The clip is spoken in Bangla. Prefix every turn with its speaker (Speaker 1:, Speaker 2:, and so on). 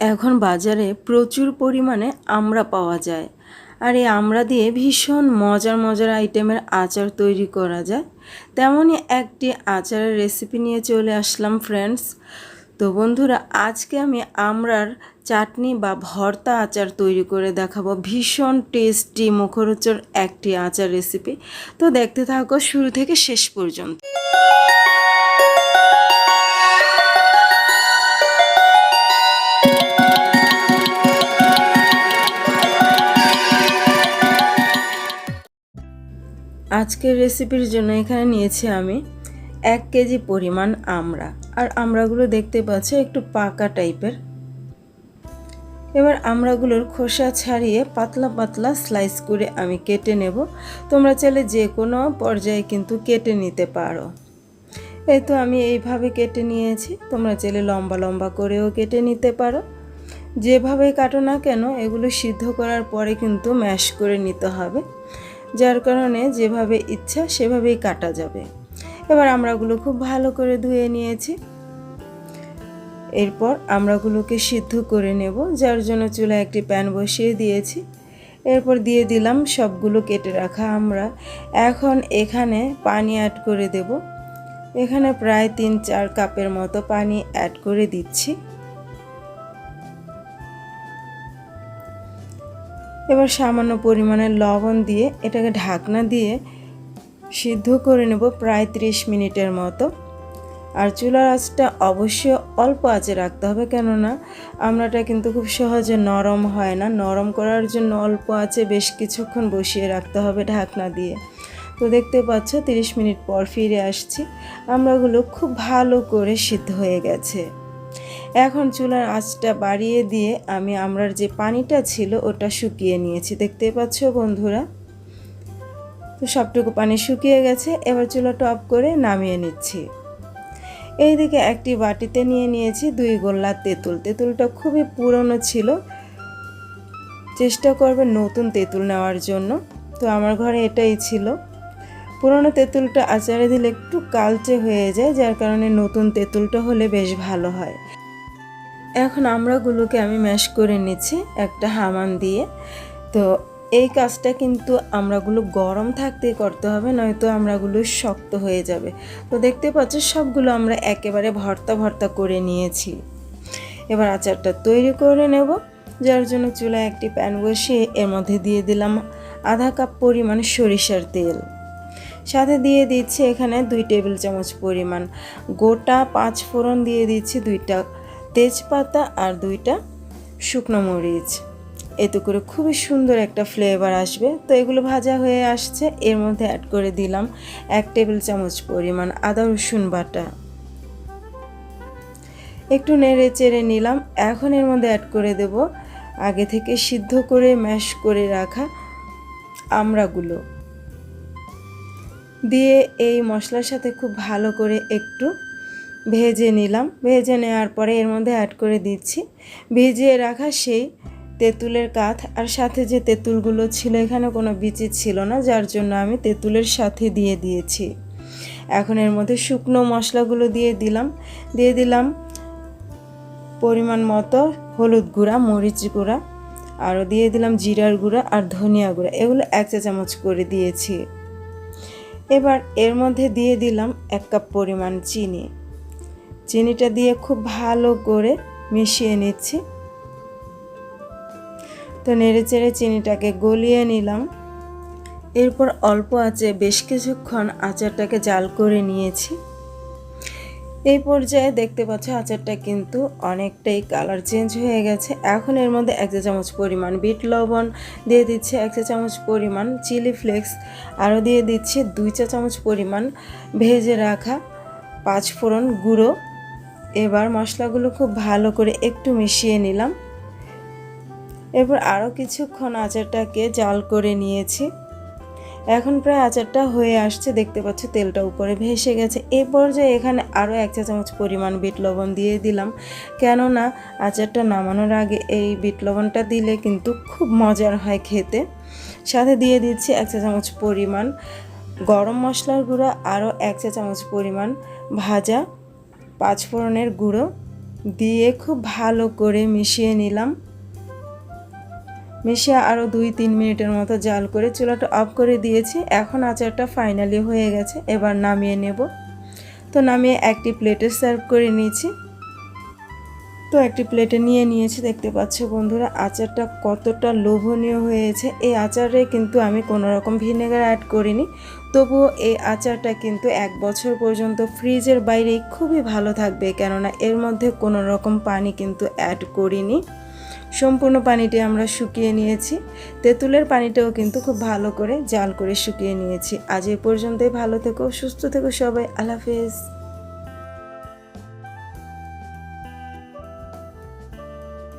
Speaker 1: এখন বাজারে প্রচুর পরিমাণে আমড়া পাওয়া যায়। আর এই আমড়া দিয়ে ভীষণ মজার মজার আইটেমের আচার তৈরি করা যায়। তেমনই একটি আচারের রেসিপি নিয়ে চলে আসলাম ফ্রেন্ডস তো বন্ধুরা, আজকে আমি আমড়ার চাটনি বা ভর্তা আচার তৈরি করে দেখাবো। ভীষণ টেস্টি মুখরোচর একটি আচার রেসিপি তো দেখতে থাকো, শুরু থেকে শেষ পর্যন্ত। আজকের রেসিপির জন্য এখানে নিয়েছি আমি এক কেজি পরিমাণ আমড়া। আর আমড়াগুলো দেখতে পাচ্ছ একটু পাকা টাইপের। এবার আমড়াগুলোর খোসা ছাড়িয়ে পাতলা পাতলা স্লাইস করে আমি কেটে নেব। তোমরা চাইলে যে কোনো পর্যায়ে কিন্তু কেটে নিতে পারো। এই তো আমি এইভাবে কেটে নিয়েছি। তোমরা চাইলে লম্বা লম্বা করেও কেটে নিতে পারো। যেভাবে কাটো না কেন, এগুলো সিদ্ধ করার পরে কিন্তু ম্যাশ করে নিতে হবে। যার কারণে যেভাবে ইচ্ছা সেভাবেই কাটা যাবে। এবার আমরাগুলো খুব ভালো করে ধুয়ে নিয়েছি। এরপর আমরাগুলোকে সিদ্ধ করে নেব, যার জন্য চুলায় একটি প্যান বসিয়ে দিয়েছি। এরপর দিয়ে দিলাম সবগুলো কেটে রাখা আমরা। এখন এখানে পানি অ্যাড করে দেব। এখানে প্রায় তিন চার কাপের মতো পানি অ্যাড করে দিচ্ছি। এবার সামান্য পরিমাণে লবণ দিয়ে এটাকে ঢাকনা দিয়ে সিদ্ধ করে নেব প্রায় ত্রিশ মিনিটের মতো। আর চুলার আঁচটা অবশ্যই অল্প আঁচে রাখতে হবে, কেননা আমড়াটা কিন্তু খুব সহজে নরম হয় না। নরম করার জন্য অল্প আঁচে বেশ কিছুক্ষণ বসিয়ে রাখতে হবে ঢাকনা দিয়ে। তো দেখতে পাচ্ছ, তিরিশ মিনিট পর ফিরে আসছি। আমড়াগুলো খুব ভালো করে সিদ্ধ হয়ে গেছে। এখন চুলার আঁচটা বাড়িয়ে দিয়ে আমি আমরার যে পানিটা ছিল ওটা শুকিয়ে নিয়েছি। দেখতে পাচ্ছ বন্ধুরা? তো সবটুকু পানি শুকিয়ে গেছে, এবার চুলাটা অফ করে নামিয়ে নিচ্ছি। এইদিকে একটি বাটিতে নিয়ে নিয়েছি দুই গোল্লা তেঁতুল। তেঁতুলটা খুবই পুরনো ছিল। চেষ্টা করবে নতুন তেঁতুল নেওয়ার জন্য। তো আমার ঘরে এটাই ছিল। পুরনো তেঁতুলটা আচারে দিলে একটু কালচে হয়ে যায়, যার কারণে নতুন তেঁতুলটা হলে বেশ ভালো হয়। এখন আমরাগুলোকে আমি ম্যাশ করে নিচ্ছি, একটা হামান দিয়ে। তো এই কাজটা কিন্তু আমরাগুলো গরম থাকতে করতে হবে, নয়তো আমরাগুলো শক্ত হয়ে যাবে। তো দেখতে পাচ্ছ, সবগুলো আমরা একেবারে ভর্তা ভর্তা করে নিয়েছি। এবার আচারটা তৈরি করে নেব, যার জন্য চুলায় একটি প্যান বসিয়ে এর মধ্যে দিয়ে দিলাম আধা কাপ পরিমাণ সরিষার তেল। সাথে দিয়ে দিচ্ছি এখানে দুই টেবিল চামচ পরিমাণ গোটা পাঁচ ফোড়ন দিয়ে দিচ্ছি দুইটা তেজপাতা আর দুইটা শুকনো মরিচ। এতে করে খুবই সুন্দর একটা ফ্লেভার আসবে। তো এগুলো ভাজা হয়ে আসছে। এর মধ্যে অ্যাড করে দিলাম এক টেবিল চামচ পরিমাণ আদা, রসুন বাটা। একটু নেড়ে চেড়ে নিলাম। এখন এর মধ্যে অ্যাড করে দেব আগে থেকে সিদ্ধ করে ম্যাশ করে রাখা আমড়াগুলো দিয়ে এই মশলার সাথে খুব ভালো করে একটু ভেজে নিলাম। ভেজে নেওয়ার পরে এর মধ্যে অ্যাড করে দিচ্ছি। ভিজিয়ে রাখা সেই তেঁতুলের কাঠ আর সাথে যে তেঁতুলগুলো ছিল, এখানে কোনো বিচি ছিল না, যার জন্য আমি তেঁতুলের সাথে দিয়ে দিয়েছি। এখন এর মধ্যে শুকনো মশলাগুলো দিয়ে দিলাম। দিয়ে দিলাম পরিমাণ মতো হলুদ গুঁড়া, মরিচ গুঁড়া, আরও দিয়ে দিলাম জিরার গুঁড়া আর ধনিয়া গুঁড়া। এগুলো এক চা চামচ করে দিয়েছি। এবার এর মধ্যে দিয়ে দিলাম এক কাপ পরিমাণ চিনি। চিনিটা দিয়ে খুব ভালো করে মিশিয়ে নিচ্ছি। তো নেড়ে চেড়ে চিনিটাকে গলিয়ে নিলাম। এরপর অল্প আঁচে বেশ কিছুক্ষণ আচারটাকে জাল করে নিয়েছি। এই পর্যায়ে দেখতে পাচ্ছ আচারটা কিন্তু অনেকটাই কালার চেঞ্জ হয়ে গেছে। এখন এর মধ্যে এক চা চামচ পরিমাণ বিট লবণ, দিয়ে দিচ্ছে এক চা চামচ পরিমাণ চিলি ফ্লেক্স, আরও দিয়ে দিচ্ছে দুই চা চামচ পরিমাণ ভেজে রাখা পাঁচ ফোড়ন গুঁড়ো। এবার মশলাগুলো খুব ভালো করে একটু মিশিয়ে নিলাম। এরপর আরও কিছুক্ষণ আচারটাকে জাল করে নিয়েছি। এখন প্রায় আচারটা হয়ে আসছে, দেখতে পাচ্ছ তেলটা উপরে ভেসে গেছে। এই পর্যায়ে এখানে আরও এক চা চামচ পরিমাণ বিট লবণ দিয়ে দিলাম। কেননা আচারটা নামানোর আগে এই বিট লবণটা দিলে কিন্তু খুব মজার হয় খেতে। সাথে দিয়ে দিচ্ছি এক চা চামচ পরিমাণ গরম মশলার গুঁড়ো আরও এক চা চামচ পরিমাণ ভাজা। পাঁচফোড়নের গুঁড়ো দিয়ে খুব ভালো করে মিশিয়ে নিলাম। মিশিয়ে আরও দুই তিন মিনিটের মতো জাল করে চুলাটা অফ করে দিয়েছি। এখন আচারটা ফাইনালি হয়ে গেছে, এবার নামিয়ে নেব। তো নামিয়ে একটি প্লেটে সার্ভ করে নিয়েছি। তো একটি প্লেটে নিয়ে নিয়েছি। দেখতে পাচ্ছ বন্ধুরা, আচারটা কতটা লোভনীয় হয়েছে। এই আচারে কিন্তু আমি কোনো রকম ভিনেগার অ্যাড করিনি। তবুও এই আচারটা কিন্তু এক বছর পর্যন্ত ফ্রিজের বাইরে খুবই ভালো থাকবে, কেননা এর মধ্যে কোনো রকম পানি কিন্তু অ্যাড করিনি। সম্পূর্ণ পানিটি আমরা শুকিয়ে নিয়েছি। তেঁতুলের পানিটাও কিন্তু খুব ভালো করে জাল করে শুকিয়ে নিয়েছি। আজ এ পর্যন্তই ভালো থেকো, সুস্থ থেকো সবাই। আল্লাহ হাফেজ।